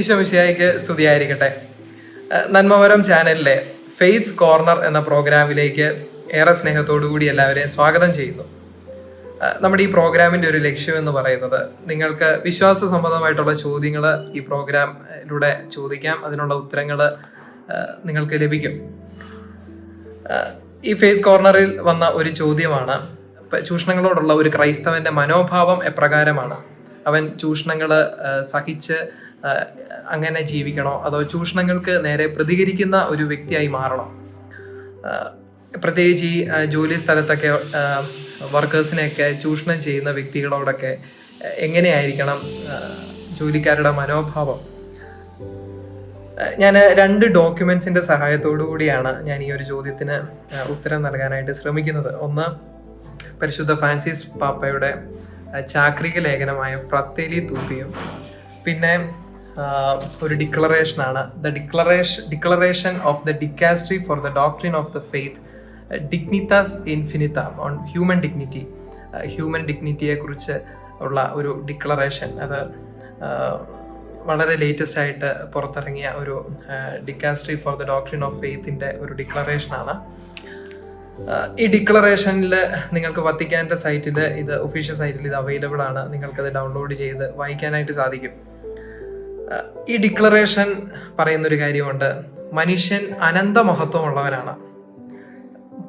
ഈശോമിശിയായിക്ക് സ്തുതിയായിരിക്കട്ടെ. നന്മവരം ചാനലിലെ faith corner എന്ന പ്രോഗ്രാമിലേക്ക് ഏറെ സ്നേഹത്തോടു കൂടി എല്ലാവരെയും സ്വാഗതം ചെയ്യുന്നു. നമ്മുടെ ഈ പ്രോഗ്രാമിന്റെ ഒരു ലക്ഷ്യം എന്ന് പറയുന്നത് നിങ്ങൾക്ക് വിശ്വാസ സംബന്ധമായിട്ടുള്ള ചോദ്യങ്ങൾ ഈ പ്രോഗ്രാമിലൂടെ ചോദിക്കാം. അതിനുള്ള ഉത്തരങ്ങൾ നിങ്ങൾക്ക് ലഭിക്കും. ഈ ഫെയ്ത്ത് കോർണറിൽ വന്ന ഒരു ചോദ്യമാണ്. ചൂഷണങ്ങളോടുള്ള ഒരു ക്രൈസ്തവന്റെ മനോഭാവം എപ്രകാരമാണ്? അവൻ ചൂഷണങ്ങൾ സഹിച്ച് അങ്ങനെ ജീവിക്കണോ? അതോ ചൂഷണങ്ങൾക്ക് നേരെ പ്രതികരിക്കുന്ന ഒരു വ്യക്തിയായി മാറണോ? പ്രത്യേകിച്ച് ഈ ജോലി സ്ഥലത്തൊക്കെ വർക്കേഴ്സിനെയൊക്കെ ചൂഷണം ചെയ്യുന്ന വ്യക്തികളോടൊക്കെ എങ്ങനെയായിരിക്കണം ജോലിക്കാരുടെ മനോഭാവം? ഞാൻ രണ്ട് ഡോക്യുമെൻസിന്റെ സഹായത്തോടു കൂടിയാണ് ഞാൻ ഈ ഒരു ചോദ്യത്തിന് ഉത്തരം നൽകാനായിട്ട് ശ്രമിക്കുന്നത്. ഒന്ന് പരിശുദ്ധ ഫ്രാൻസിസ് പാപ്പയുടെ ചാക്രിക ലേഖനമായ ഫ്രത്തേലി തൂത്തിയും. പിന്നെ ആഹ് ഡിക്ലറേഷൻ ആണ്. The declaration declaration of the dicastery for the doctrine of the faith Dignitas Infinita on human dignity human ഡിഗ്നിറ്റിയെ കുറിച്ച് ഉള്ള ഒരു ഡിക്ലറേഷൻ അത് വളരെ ലേറ്റസ്റ്റ് ആയിട്ട് പുറത്തിറങ്ങിയ ഒരു dicastery for the doctrine of ഫെയ്ത്തിന്റെ ഒരു ഡിക്ലറേഷനാണ് ഈ ഡിക്ലറേഷനിൽ നിങ്ങൾക്ക് വത്തിക്കാന്റെ സൈറ്റിൽ ഇത് ഒഫീഷ്യൽ സൈറ്റിൽ ഇത് അവൈലബിൾ ആണ്. നിങ്ങൾക്കത് ഡൗൺലോഡ് ചെയ്ത് വായിക്കാനായിട്ട് സാധിക്കും. ഈ ഡിക്ലറേഷൻ പറയുന്നൊരു കാര്യമുണ്ട്. മനുഷ്യൻ അനന്ത മഹത്വമുള്ളവനാണ്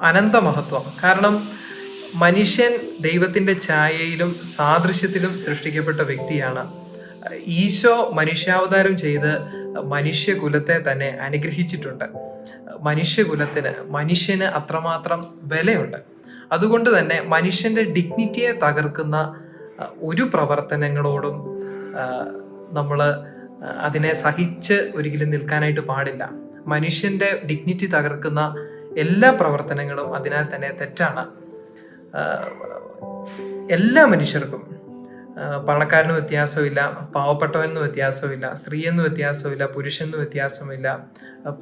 അനന്ത മഹത്വം കാരണം മനുഷ്യൻ ദൈവത്തിന്റെ ഛായയിലും സാദൃശ്യത്തിലും സൃഷ്ടിക്കപ്പെട്ട വ്യക്തിയാണ്. ഈശോ മനുഷ്യാവതാരം ചെയ്ത് മനുഷ്യകുലത്തെ തന്നെ അനുഗ്രഹിച്ചിട്ടുണ്ട്. മനുഷ്യകുലത്തിന് മനുഷ്യന് അത്രമാത്രം വിലയുണ്ട്. അതുകൊണ്ട് തന്നെ മനുഷ്യന്റെ ഡിഗ്നിറ്റിയെ തകർക്കുന്ന ഒരു പ്രവർത്തനങ്ങളോടും നമ്മൾ അതിനെ സഹിച്ച് ഒരിക്കലും നിൽക്കാനായിട്ട് പാടില്ല. മനുഷ്യന്റെ ഡിഗ്നിറ്റി തകർക്കുന്ന എല്ലാ പ്രവർത്തനങ്ങളും അതിനാൽ തന്നെ തെറ്റാണ്. എല്ലാ മനുഷ്യർക്കും പണക്കാരനും വ്യത്യാസമില്ല പാവപ്പെട്ടവനെന്ന് വ്യത്യാസമില്ല സ്ത്രീയെന്ന് വ്യത്യാസമില്ല പുരുഷനെന്ന് വ്യത്യാസമില്ല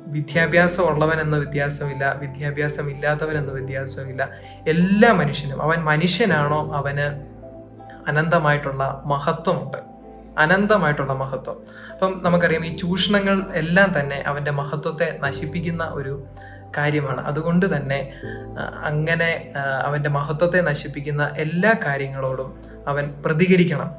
വിദ്യാഭ്യാസം ഉള്ളവനെന്ന വ്യത്യാസമില്ല വിദ്യാഭ്യാസം ഇല്ലാത്തവനെന്ന വ്യത്യാസമില്ല എല്ലാ മനുഷ്യനും അവൻ മനുഷ്യനാണോ? അവന് അനന്തമായിട്ടുള്ള മഹത്വമുണ്ട്. അനന്തമായിട്ടുള്ള മഹത്വം. അപ്പം നമുക്കറിയാം ഈ ചൂഷണങ്ങൾ എല്ലാം തന്നെ അവന്റെ മഹത്വത്തെ നശിപ്പിക്കുന്ന ഒരു കാര്യമാണ്. അതുകൊണ്ട് തന്നെ അങ്ങനെ അവന്റെ മഹത്വത്തെ നശിപ്പിക്കുന്ന എല്ലാ കാര്യങ്ങളോടും അവൻ പ്രതികരിക്കണം.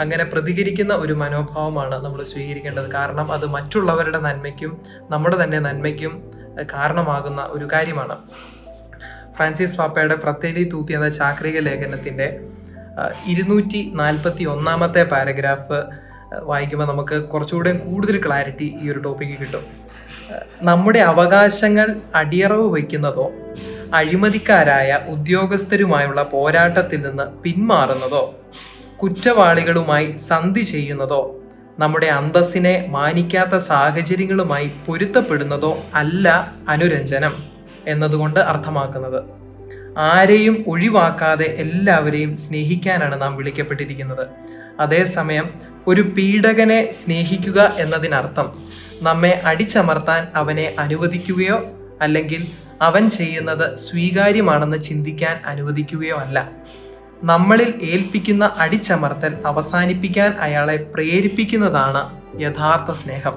അങ്ങനെ പ്രതികരിക്കുന്ന ഒരു മനോഭാവമാണ് നമ്മൾ സ്വീകരിക്കേണ്ടത്. കാരണം അത് മറ്റുള്ളവരുടെ നന്മയ്ക്കും നമ്മുടെ തന്നെ നന്മയ്ക്കും കാരണമാകുന്ന ഒരു കാര്യമാണ്. ഫ്രാൻസിസ് പാപ്പയുടെ പ്രത്യേകി തൂത്തി എന്ന ചാക്രിക ലേഖനത്തിന്റെ ഇരുന്നൂറ്റി നാൽപ്പത്തി ഒന്നാമത്തെ പാരഗ്രാഫ് വായിക്കുമ്പോൾ നമുക്ക് കുറച്ചുകൂടെ കൂടുതൽ ക്ലാരിറ്റി ഈ ഒരു ടോപ്പിക്ക് കിട്ടും. നമ്മുടെ അവകാശങ്ങൾ അടിയറവ് വയ്ക്കുന്നതോ അഴിമതിക്കാരായ ഉദ്യോഗസ്ഥരുമായുള്ള പോരാട്ടത്തിൽ നിന്ന് പിന്മാറുന്നതോ കുറ്റവാളികളുമായി സന്ധി ചെയ്യുന്നതോ നമ്മുടെ അന്തസ്സിനെ മാനിക്കാത്ത സാഹചര്യങ്ങളുമായി പൊരുത്തപ്പെടുന്നതോ അല്ല അനുരഞ്ജനം എന്നതുകൊണ്ട് അർത്ഥമാക്കുന്നത്. ആരെയും ഒഴിവാക്കാതെ എല്ലാവരെയും സ്നേഹിക്കാനാണ് നാം വിളിക്കപ്പെട്ടിരിക്കുന്നത്. അതേസമയം ഒരു പീഡകനെ സ്നേഹിക്കുക എന്നതിനർത്ഥം നമ്മെ അടിച്ചമർത്താൻ അവനെ അനുവദിക്കുകയോ അല്ലെങ്കിൽ അവൻ ചെയ്യുന്നത് സ്വീകാര്യമാണെന്ന് ചിന്തിക്കാൻ അനുവദിക്കുകയോ അല്ല. നമ്മളിൽ ഏൽപ്പിക്കുന്ന അടിച്ചമർത്തൽ അവസാനിപ്പിക്കാൻ അയാളെ പ്രേരിപ്പിക്കുന്നതാണ് യഥാർത്ഥ സ്നേഹം.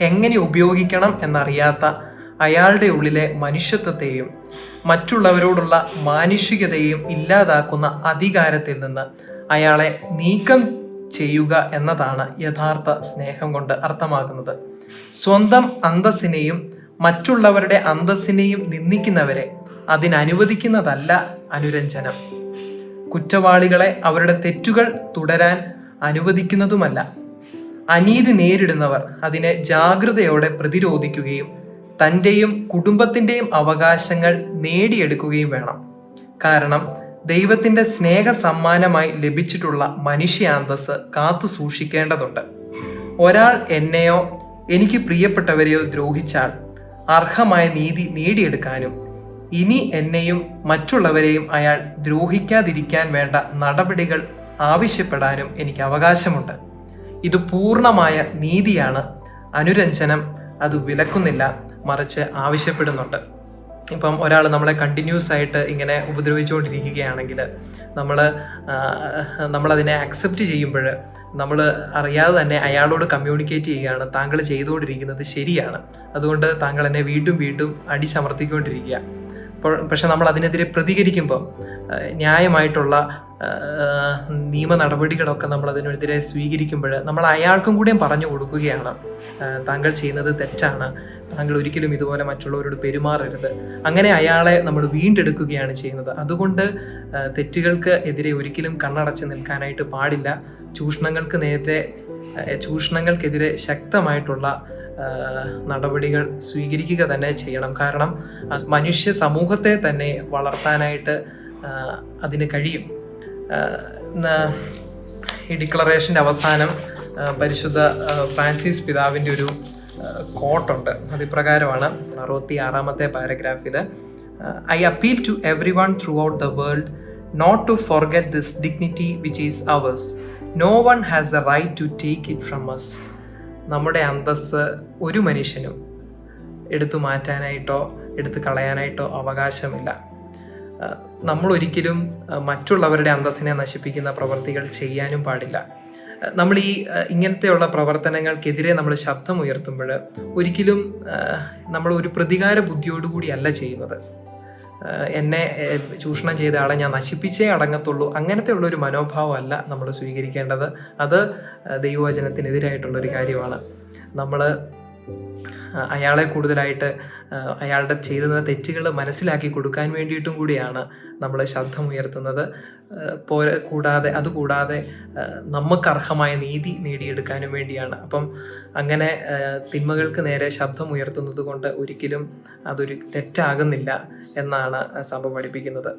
എങ്ങനെ ഉപയോഗിക്കണം എന്നറിയാത്ത അയാളുടെ ഉള്ളിലെ മനുഷ്യത്വത്തെയും മറ്റുള്ളവരോടുള്ള മാനുഷികതയെയും ഇല്ലാതാക്കുന്ന അധികാരത്തിൽ നിന്ന് അയാളെ നീക്കം ചെയ്യുക എന്നതാണ് യഥാർത്ഥ സ്നേഹം കൊണ്ട് അർത്ഥമാക്കുന്നത്. സ്വന്തം അന്തസ്സിനെയും മറ്റുള്ളവരുടെ അന്തസ്സിനെയും നിന്ദിക്കുന്നവരെ അതിനനുവദിക്കുന്നതല്ല അനുരഞ്ജനം. കുറ്റവാളികളെ അവരുടെ തെറ്റുകൾ തുടരാൻ അനുവദിക്കുന്നതുമല്ല. അനീതി നേരിടുന്നവർ അതിനെ ജാഗ്രതയോടെ പ്രതിരോധിക്കുകയും തന്റെയും കുടുംബത്തിന്റെയും അവകാശങ്ങൾ നേടിയെടുക്കുകയും വേണം. കാരണം ദൈവത്തിന്റെ സ്നേഹ സമ്മാനമായി ലഭിച്ചിട്ടുള്ള മനുഷ്യാന്തസ് കാത്തു സൂക്ഷിക്കേണ്ടതുണ്ട്. ഒരാൾ എന്നെയോ എനിക്ക് പ്രിയപ്പെട്ടവരെയോ ദ്രോഹിച്ചാൽ അർഹമായ നീതി നേടിയെടുക്കാനും ഇനി എന്നെയും മറ്റുള്ളവരെയും അയാൾ ദ്രോഹിക്കാതിരിക്കാൻ വേണ്ട നടപടികൾ ആവശ്യപ്പെടാനും എനിക്ക് അവകാശമുണ്ട്. ഇത് പൂർണമായ നീതിയാണ്. അനുരഞ്ജനം അത് വിലക്കുന്നില്ല. മറിച്ച് ആവശ്യപ്പെടുന്നുണ്ട്. ഇപ്പം ഒരാൾ നമ്മളെ കണ്ടിന്യൂസ് ആയിട്ട് ഇങ്ങനെ ഉപദ്രവിച്ചുകൊണ്ടിരിക്കുകയാണെങ്കിൽ നമ്മൾ നമ്മളതിനെ അക്സെപ്റ്റ് ചെയ്യുമ്പോൾ നമ്മൾ അറിയാതെ തന്നെ അയാളോട് കമ്മ്യൂണിക്കേറ്റ് ചെയ്യുകയാണ്. താങ്കൾ ചെയ്തുകൊണ്ടിരിക്കുന്നത് ശരിയാണ്. അതുകൊണ്ട് താങ്കൾ എന്നെ വീണ്ടും വീണ്ടും അടിച്ചമർത്തിക്കൊണ്ടിരിക്കുക. പക്ഷെ നമ്മൾ അതിനെതിരെ പ്രതികരിക്കുമ്പോൾ ന്യായമായിട്ടുള്ള നിയമ നടപടികളൊക്കെ നമ്മൾ അതിനെതിരെ സ്വീകരിക്കുമ്പോൾ നമ്മൾ അയാൾക്കും കൂടിയും പറഞ്ഞു കൊടുക്കുകയാണ്. താങ്കൾ ചെയ്യുന്നത് തെറ്റാണ്. താങ്കൾ ഒരിക്കലും ഇതുപോലെ മറ്റുള്ളവരോട് പെരുമാറരുത്. അങ്ങനെ അയാളെ നമ്മൾ വീണ്ടെടുക്കുകയാണ് ചെയ്യുന്നത്. അതുകൊണ്ട് തെറ്റുകൾക്ക് എതിരെ ഒരിക്കലും കണ്ണടച്ച് നിൽക്കാനായിട്ട് പാടില്ല. ചൂഷണങ്ങൾക്ക് നേരെ ചൂഷണങ്ങൾക്കെതിരെ ശക്തമായിട്ടുള്ള നടപടികൾ സ്വീകരിക്കുക തന്നെ ചെയ്യണം. കാരണം മനുഷ്യ സമൂഹത്തെ തന്നെ വളർത്താനായിട്ട് അതിന് കഴിയും. ഈ ഡിക്ലറേഷന്റെ അവസാനം പരിശുദ്ധ ഫ്രാൻസിസ് പിതാവിന്റെ ഒരു കോട്ടുണ്ട്. അതിപ്രകാരമാണ് അറുപത്തി ആറാമത്തെ പാരഗ്രാഫിൽ I appeal to everyone throughout the world not to forget this dignity which is ours. No one has a right to take it from us. നമ്മുടെ അന്തസ് ഒരു മനുഷ്യനും എടുത്തു മാറ്റാനായിട്ടോ എടുത്തു കളയാനായിട്ടോ അവകാശമില്ല. നമ്മൾ ഒരിക്കലും മറ്റുള്ളവരുടെ അന്തസ്സിനെ നശിപ്പിക്കുന്ന പ്രവർത്തികൾ ചെയ്യാനും പാടില്ല. നമ്മൾ ഈ ഇങ്ങനത്തെയുള്ള പ്രവർത്തനങ്ങൾക്കെതിരെ നമ്മൾ ശബ്ദം ഉയർത്തുമ്പോൾ ഒരിക്കലും നമ്മൾ ഒരു പ്രതികാര ബുദ്ധിയോടുകൂടിയല്ല ചെയ്യുന്നത്. എന്നെ ചൂഷണം ചെയ്ത ആളെ ഞാൻ നശിപ്പിച്ചേ അടങ്ങത്തുള്ളൂ. അങ്ങനത്തെ ഉള്ള ഒരു മനോഭാവമല്ല നമ്മൾ സ്വീകരിക്കേണ്ടത്. അത് ദൈവവചനത്തിനെതിരായിട്ടുള്ളൊരു കാര്യമാണ്. നമ്മൾ അയാളെ കൂടുതലായിട്ട് അയാളുടെ ചെയ്തുന്ന തെറ്റുകൾ മനസ്സിലാക്കി കൊടുക്കാൻ വേണ്ടിയിട്ടും കൂടിയാണ് നമ്മൾ ശബ്ദം ഉയർത്തുന്നത് പോര കൂടാതെ അതുകൂടാതെ നമുക്കർഹമായ നീതി നേടിയെടുക്കാനും വേണ്ടിയാണ്. അപ്പം അങ്ങനെ തിന്മകൾക്ക് നേരെ ശബ്ദം ഉയർത്തുന്നത് കൊണ്ട് ഒരിക്കലും അതൊരു തെറ്റാകുന്നില്ല. എന്നാണ് സംഭവം പഠിപ്പിക്കുന്നത്.